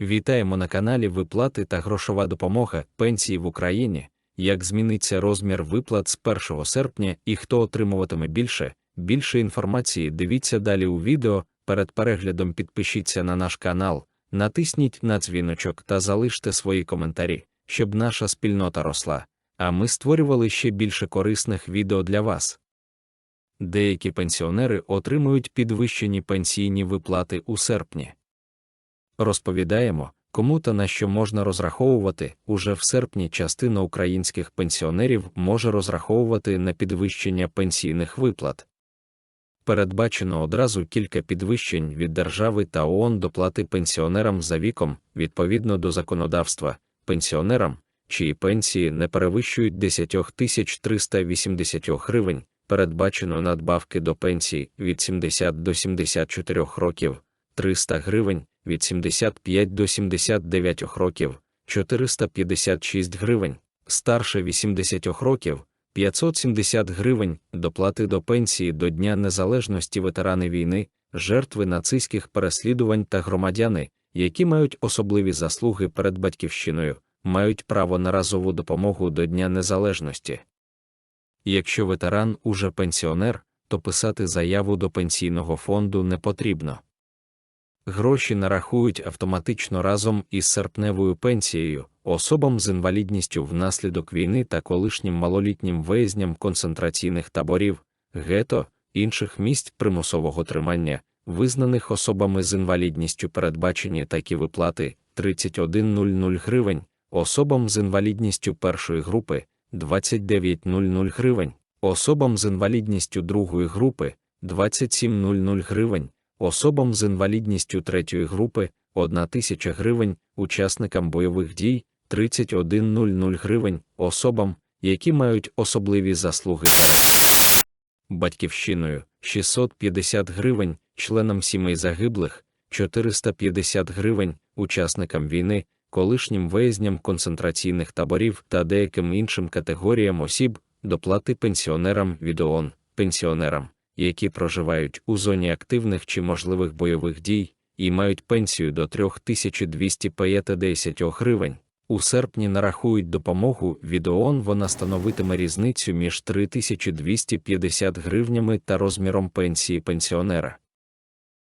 Вітаємо на каналі Виплати та грошова допомога пенсії в Україні. Як зміниться розмір виплат з 1 серпня і хто отримуватиме більше? Більше інформації дивіться далі у відео. Перед переглядом підпишіться на наш канал, натисніть на дзвіночок та залиште свої коментарі, щоб наша спільнота росла. А ми створювали ще більше корисних відео для вас. Деякі пенсіонери отримують підвищені пенсійні виплати у серпні. Розповідаємо, кому та на що можна розраховувати. Уже в серпні частина українських пенсіонерів може розраховувати на підвищення пенсійних виплат. Передбачено одразу кілька підвищень від держави та ООН доплати пенсіонерам за віком відповідно до законодавства, пенсіонерам, чиї пенсії не перевищують 10 380 гривень, передбачено надбавки до пенсії від 70 до 74 років, 300 гривень від 75 до 79 років, 456 гривень, старше 80 років, 570 гривень, доплати до пенсії до Дня Незалежності ветерани війни, жертви нацистських переслідувань та громадяни, які мають особливі заслуги перед батьківщиною, мають право на разову допомогу до Дня Незалежності. Якщо ветеран уже пенсіонер, то писати заяву до пенсійного фонду не потрібно. Гроші нарахують автоматично разом із серпневою пенсією, особам з інвалідністю внаслідок війни та колишнім малолітнім виязням концентраційних таборів, гето, інших місць примусового тримання, визнаних особами з інвалідністю передбачені такі виплати 3100 гривень, особам з інвалідністю першої групи 2900 гривень, особам з інвалідністю другої групи 2700 гривень особам з інвалідністю третьої групи 1 тисяча гривень, учасникам бойових дій 3100 гривень, особам, які мають особливі заслуги. Перед батьківщиною 650 гривень, членам сімей загиблих 450 гривень, учасникам війни, колишнім виязням концентраційних таборів та деяким іншим категоріям осіб, доплати пенсіонерам від ООН, пенсіонерам які проживають у зоні активних чи можливих бойових дій і мають пенсію до 3250 гривень. У серпні нарахують допомогу від ООН вона становитиме різницю між 3250 гривнями та розміром пенсії пенсіонера.